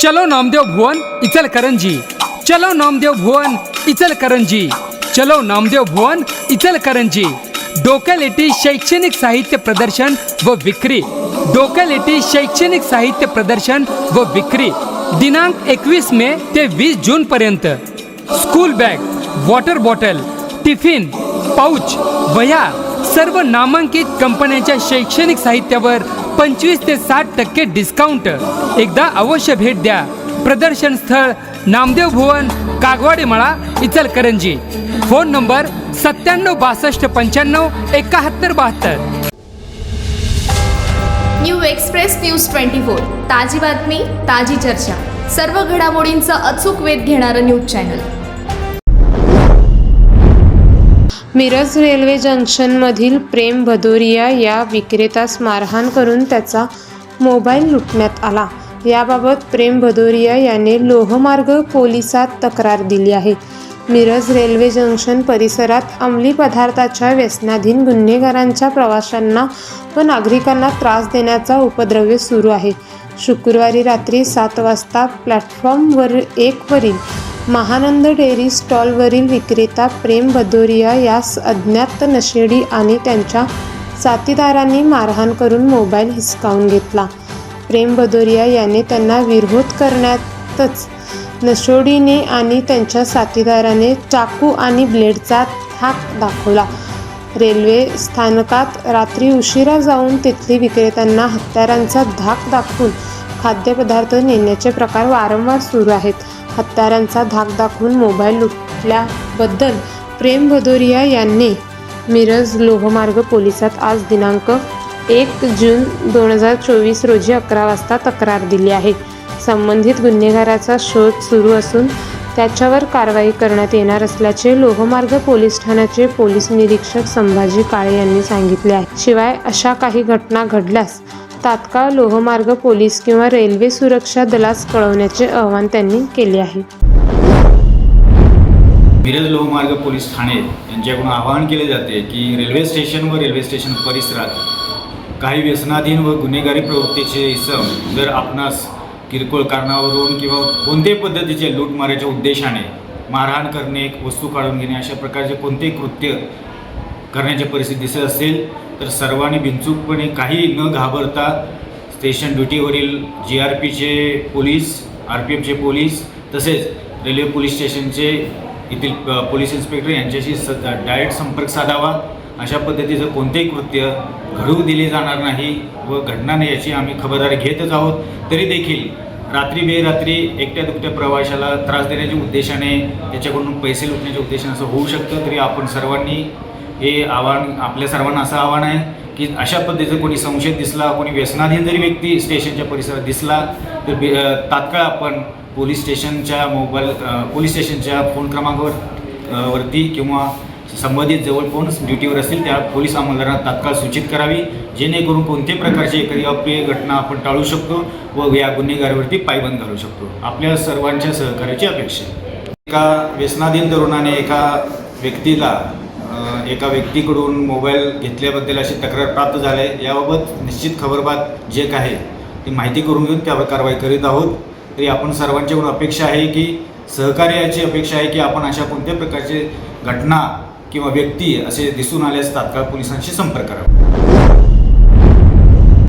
चलो नामदेव भुवन इचलकरंजी चलो नामदेव भुवन इचलकरंजी चलो नामदेव भुवन इचलकरंजी डोक्यालेटी शैक्षणिक साहित्य प्रदर्शन व विक्री। डोक्यालेटी शैक्षणिक साहित्य प्रदर्शन व विक्री। दिनांक एकवीस मे ते वीस जून पर्यंत। School bag water bottle tiffin pouch वह्या सर्व नामांकित कंपन्यांच्या शैक्षणिक साहित्यावर पंचवीस ते साठ टक्के डिस्काउंट एकदा अवश्य भेट द्या. प्रदर्शन स्थळ नामदेव भुवन कागवाडी मळा इचलकरंजी. फोन नंबर सत्त्याण्णव बासष्ट पंच्याण्णव एकाहत्तर बहात्तर. New express news twenty four. ताजी बातमी ताजी चर्चा. सर्व घडामोडींचा अचूक वेध घेणारं न्यूज चॅनल. मिरज रेल्वे जंक्शनमधील प्रेम भदोरिया या विक्रेतास मारहाण करून त्याचा मोबाईल लुटण्यात आला. याबाबत प्रेम भदोरिया याने लोहमार्ग पोलिसात तक्रार दिली आहे. मिरज रेल्वे जंक्शन परिसरात अंमली पदार्थाच्या व्यसनाधीन गुन्हेगारांच्या प्रवाशांना व नागरिकांना त्रास देण्याचा उपद्रव्य सुरू आहे. शुक्रवारी रात्री सात वाजता प्लॅटफॉर्मवर एकवरील महानंद डेअरी स्टॉलवरील विक्रेता प्रेम भदोरिया यास अज्ञात नशेडी आणि त्यांच्या साथीदारांनी मारहाण करून मोबाईल हिसकावून घेतला. प्रेम भदोरिया याने त्यांना विरोध करण्यातच नशोडीने आणि त्यांच्या साथीदाराने चाकू आणि ब्लेडचा धाक दाखवला. रेल्वे स्थानकात रात्री उशिरा जाऊन तिथली विक्रेत्यांना हत्यारांचा धाक दाखवून खाद्यपदार्थ नेण्याचे प्रकार वारंवार सुरू आहेत. हत्यारांचा धाक दाखवून मोबाईल लुटल्याबद्दल प्रेम भदोरिया यांनी मिरज लोहमार्ग पोलिसात आज दिनांक एक जून दोन हजार चोवीस रोजी अकरा वाजता तक्रार दिली आहे. संबंधित गुन्हेगाराचा शोध सुरू असून त्याच्यावर कारवाई करण्यात येणार असल्याचे लोहमार्ग पोलीस ठाण्याचे पोलीस निरीक्षक संभाजी काळे यांनी सांगितले आहे. शिवाय अशा काही घटना घडल्यास तात्काळ लोहमार्ग पोलीस किंवा रेल्वे सुरक्षा दलास कळवण्याचे आवाहन त्यांनी केले आहे. मिरज लोहमार्ग पोलीस ठाणे यांच्याकडून आवाहन केले जाते की रेल्वे स्टेशन व रेल्वे स्टेशन परिसरात काही व्यसनाधीन व गुन्हेगारी प्रवृत्तीचे इसम जर आपणास किरकोळ कारणावरून किंवा कोणत्याही पद्धतीचे लूटमाराच्या उद्देशाने मारहाण करणे वस्तू काढून घेणे अशा प्रकारचे कोणते कृत्य करण्याची परिस्थिती दिसत असेल तर सर्वांनी बिनचूकपणे काही न घाबरता स्टेशन ड्युटीवरील जी आर पीचे पोलीस आर पी एफचे पोलीस तसेच रेल्वे पोलीस स्टेशनचे येथील पोलीस इन्स्पेक्टर यांच्याशी स डायरेक्ट संपर्क साधावा. अशा पद्धतीचं कोणतेही कृत्य घडवू दिले जाणार नाही व घडणार नाही याची आम्ही खबरदारी घेतच आहोत. तरी देखील रात्री बेरात्री एकट्या दुकट्या प्रवाशाला त्रास देण्याच्या उद्देशाने त्याच्याकडून पैसे लुटण्याच्या उद्देशाने असं होऊ शकतं तरी आपण सर्वांनी हे आव्हान आपल्या सर्वांना असं आव्हान आहे की अशा पद्धतीचं कोणी संशयित दिसला कोणी व्यसनाधीन जरी व्यक्ती स्टेशनच्या परिसरात दिसला तर तात्काळ आपण पोलीस स्टेशनच्या मोबाईल पोलीस स्टेशनच्या फोन क्रमांकावर वरती किंवा संबंधित जवळ कोण ड्युटीवर असतील त्या पोलीस अंमलदारांना तात्काळ सूचित करावी. जेणेकरून कोणत्याही प्रकारची एखादी अप्रिय घटना आपण टाळू शकतो व या गुन्हेगारीवरती पायबंद घालू शकतो. आपल्या सर्वांच्या सहकार्याची अपेक्षा एका व्यसनाधीन तरुणाने एका व्यक्तीला एका व्यक्तीकडून मोबाईल घेतल्याबद्दल अशी तक्रार प्राप्त झाली. याबाबत निश्चित खबरबात जे काय ती माहिती करून घेऊन त्यावर कारवाई करीत आहोत. तरी आपण सर्वांच्याकडून अपेक्षा आहे की सहकार्याची अपेक्षा आहे की आपण अशा कोणत्या प्रकारचे घटना किंवा व्यक्ती असे दिसून आल्यास तात्काळ पोलिसांशी संपर्क करावा?